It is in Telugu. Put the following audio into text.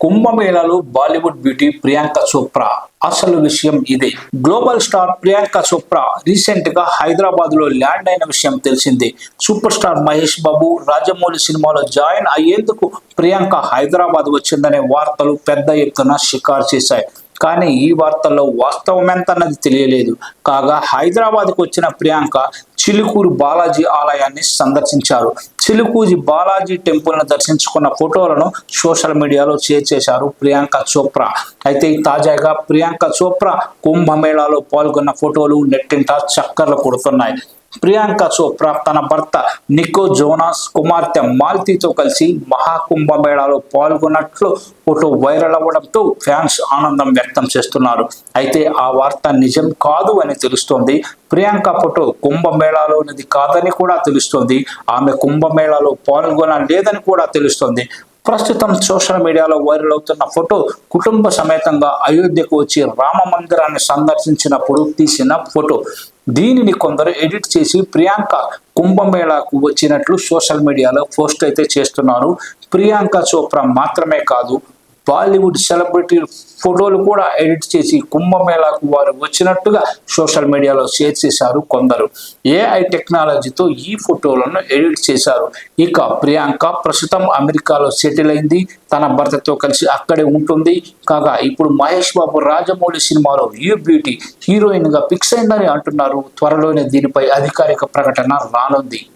కుంభమేళలో బాలీవుడ్ బ్యూటీ ప్రియాంక చోప్రా. అసలు విషయం ఇదే. గ్లోబల్ స్టార్ ప్రియాంక చోప్రా రీసెంట్గా హైదరాబాద్లో ల్యాండ్ అయిన విషయం తెలిసిందే. సూపర్ స్టార్ మహేష్ బాబు రాజమౌళి సినిమాలో జాయిన్ అయ్యేందుకు ప్రియాంక హైదరాబాద్ వచ్చిందనే వార్తలు పెద్ద ఎత్తున షికారు చేశాయి. కానీ ఈ వార్తల్లో వాస్తవం ఎంత అన్నది తెలియలేదు. కాగా హైదరాబాద్కు వచ్చిన ప్రియాంక చిలుకూరు బాలాజీ ఆలయాన్ని సందర్శించారు. చిలుకూజి బాలాజీ టెంపుల్ను దర్శించుకున్న ఫోటోలను సోషల్ మీడియాలో షేర్ చేశారు ప్రియాంక చోప్రా. అయితే తాజాగా ప్రియాంక చోప్రా కుంభమేళాలో పాల్గొన్న ఫోటోలు నెట్టింట చక్కర్లు కొడుతున్నాయి. ప్రియాంక చోప్రా తన భర్త నికో జోనాస్ కుమార్తె మాల్తీతో కలిసి మహాకుంభమేళాలో పాల్గొన్నట్లు ఫోటో వైరల్ అవ్వడంతో ఫ్యాన్స్ ఆనందం వ్యక్తం చేస్తున్నారు. అయితే ఆ వార్త నిజం కాదు అని తెలుస్తోంది. ప్రియాంక ఫోటో కుంభమేళాలోనిది కాదని కూడా తెలుస్తోంది. ఆమె కుంభమేళాలో పాల్గొనలేదని కూడా తెలుస్తోంది. ప్రస్తుతం సోషల్ మీడియాలో వైరల్ అవుతున్న ఫోటో కుటుంబ సమేతంగా అయోధ్యకు వచ్చి రామ మందిరాన్ని సందర్శించినప్పుడు తీసిన ఫోటో. దీనిని కొందరు ఎడిట్ చేసి ప్రియాంక కుంభమేళాకు వచ్చినట్లు సోషల్ మీడియాలో పోస్ట్ అయితే చేస్తున్నారు. ప్రియాంక చోప్రా మాత్రమే కాదు బాలీవుడ్ సెలబ్రిటీ ఫోటోలు కూడా ఎడిట్ చేసి కుంభమేళాకు వారు వచ్చినట్టుగా సోషల్ మీడియాలో షేర్ చేశారు కొందరు. ఏఐ టెక్నాలజీతో ఈ ఫోటోలను ఎడిట్ చేశారు. ఇక ప్రియాంక ప్రస్తుతం అమెరికాలో సెటిల్ అయింది. తన భర్తతో కలిసి అక్కడే ఉంటుంది. కాగా ఇప్పుడు మహేష్ బాబు రాజమౌళి సినిమాలో యూ బ్యూటీ హీరోయిన్గా ఫిక్స్ అయిందని అంటున్నారు. త్వరలోనే దీనిపై అధికారిక ప్రకటన రానుంది.